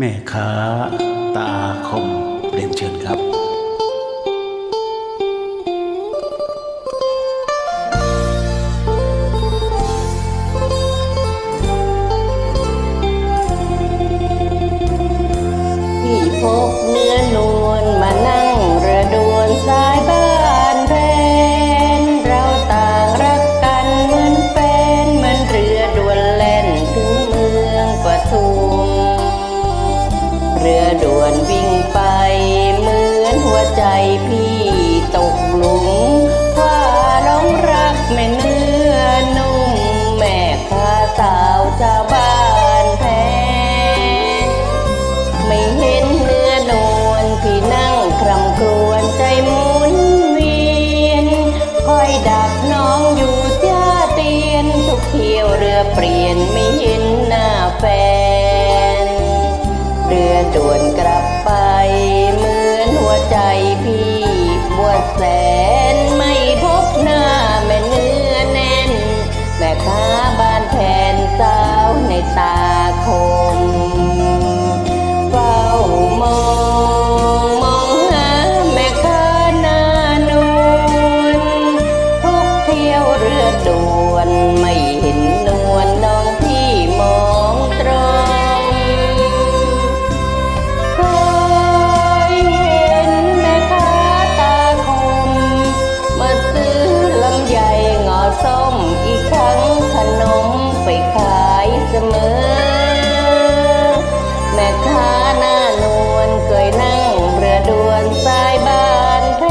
แม่ค้าตาคม ใจพี่ตกหลุมว่าน้องรักแม่เนื้อนุ่มแม่ข้าสาวชาวบ้านแพนไม่เห็นเนื้อนวลพี่นั่งคร่ำครวญใจมุนเวียนคอยดักน้องอยู่จ้าเตียนทุกเที่ยวเรือเปลี่ยนไม่เห็นหน้าแฟน เรือด่วน ด่วนสายบ้านแท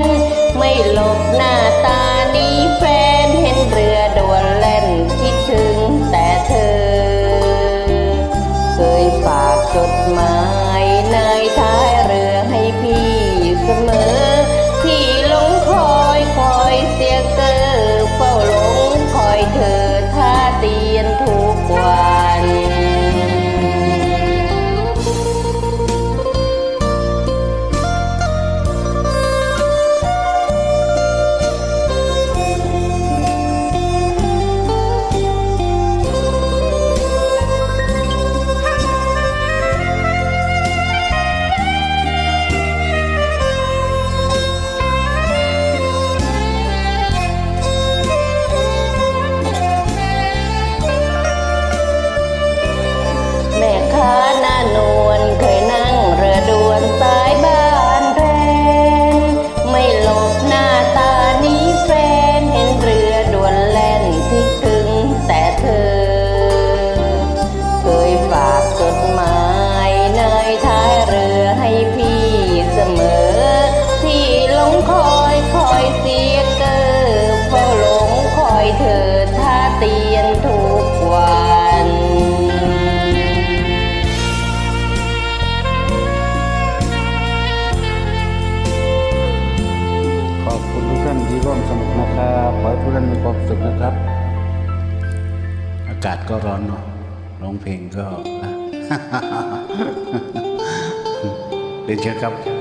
นไม่หลบ คุณทุกท่านที่ร่วมสนุกนะครับขอให้ทุกท่านมีความสุขนะครับ อากาศก็ร้อนเนาะร้องเพลงก็เรียนเชิญครับ